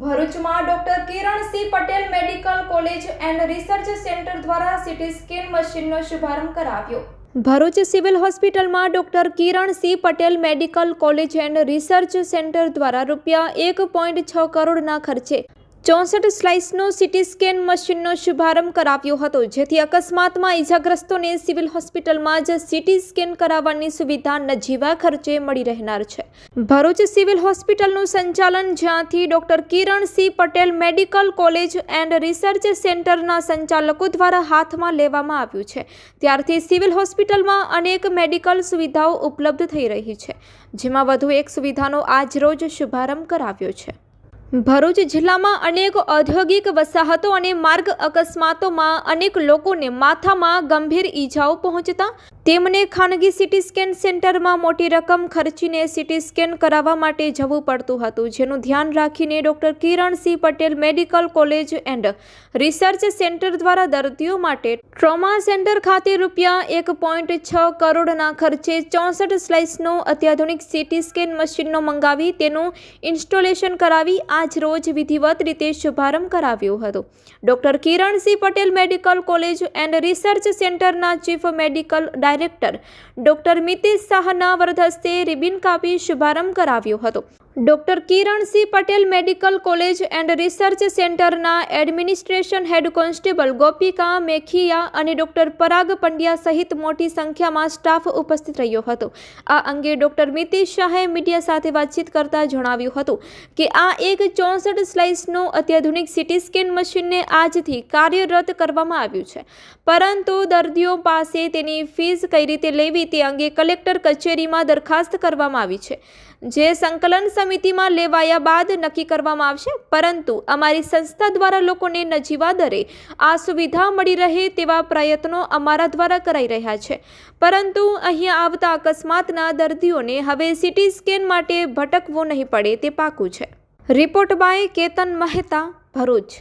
ભરૂચમાં doctor Kiransinh Patel medical college and research centre દ્વારા city scan મશીનનો શુભારંભ કરાવ્યો. ભરૂચ સિવિલ હોસ્પિટલમાં doctor Kiransinh Patel medical college and research centre દ્વારા રૂપિયા એક પોઈન્ટ છ કરોડના ખર્ચે ચોસઠ સ્લાઇસનો સિટી સ્કેન મશીનનો શુભારંભ કરાવ્યો હતો, જેથી અકસ્માતમાં ઈજાગ્રસ્તોને સિવિલ હોસ્પિટલમાં જ સિટી સ્કેન કરાવવાની સુવિધા નજીવા ખર્ચે મળી રહેનાર છે. ભરૂચ સિવિલ હોસ્પિટલનું સંચાલન, જ્યાંથી doctor Kiran Singh Patel medical college and research સેન્ટરના સંચાલકો દ્વારા હાથમાં લેવામાં આવ્યું છે. ત્યારથી સિવિલ હોસ્પિટલમાં અનેક મેડિકલ સુવિધાઓ ઉપલબ્ધ થઈ રહી છે, જેમાં વધુ એક સુવિધાનો આજરોજ શુભારંભ કરાવ્યો છે. ભરૂચ જિલ્લામાં અનેક ઔદ્યોગિક વસાહતો અને માર્ગ અકસ્માતોમાં અનેક લોકોને માથામાં ગંભીર ઈજાઓ પહોંચતા તેમને ખાનગી સિટી સ્કેન સેન્ટરમાં મોટી રકમ ખર્ચીને સિટી સ્કેન કરાવવા માટે જવું પડતું હતું, જેનું ધ્યાન રાખીને doctor Kiran C Patel medical college and research centre દ્વારા દર્દીઓ માટે ટ્રોમા સેન્ટર ખાતે રૂપિયા એક પોઈન્ટ છ કરોડના ખર્ચે ચોસઠ સ્લાઇસનું અત્યાધુનિક સિટી સ્કેન મશીનનો મંગાવી તેનું ઇન્સ્ટોલેશન કરાવી આજ રોજ વિધિવત રીતે શુભારંભ કરાવ્યો હતો. Doctor Kiransinh Patel medical college and research સેન્ટરના chief medical director doctor Mitesh શાહના વરદહસ્તે રિબિન કાપી શુભારંભ કરાવ્યો હતો. Doctor Kiran C Patel medical college and research સેન્ટરના administration head constable Gopika Mekhia અને ડોક્ટર પરાગ પંડ્યા સહિત મોટી સંખ્યામાં સ્ટાફ ઉપસ્થિત રહ્યો હતો. આ અંગે ડોક્ટર મિતેશ શાહે મીડિયા સાથે વાતચીત કરતા જણાવ્યું હતું કે આ એક ચોસઠ સ્લાઇસનું અત્યાધુનિક સિટી સ્કેન મશીનને આજથી કાર્યરત કરવામાં આવ્યું છે. પરંતુ દર્દીઓ પાસે તેની ફીસ કઈ રીતે લેવી તે અંગે કલેક્ટર કચેરીમાં દરખાસ્ત કરવામાં આવી છે. જે સંકલન સમિતિમાં લેવાયા બાદ નક્કી કરવામાં આવશે, પરંતુ અમારી સંસ્થા દ્વારા લોકોને નજીવા દરે આ સુવિધા મળી રહે તેવા પ્રયત્નો અમારા દ્વારા કરાઈ રહ્યા છે. પરંતુ અહીંયા આવતા અકસ્માતના દર્દીઓને હવે સિટી સ્કેન માટે ભટકવું નહીં પડે તે પાકું છે. Report by Ketan Mehta, Bharuch.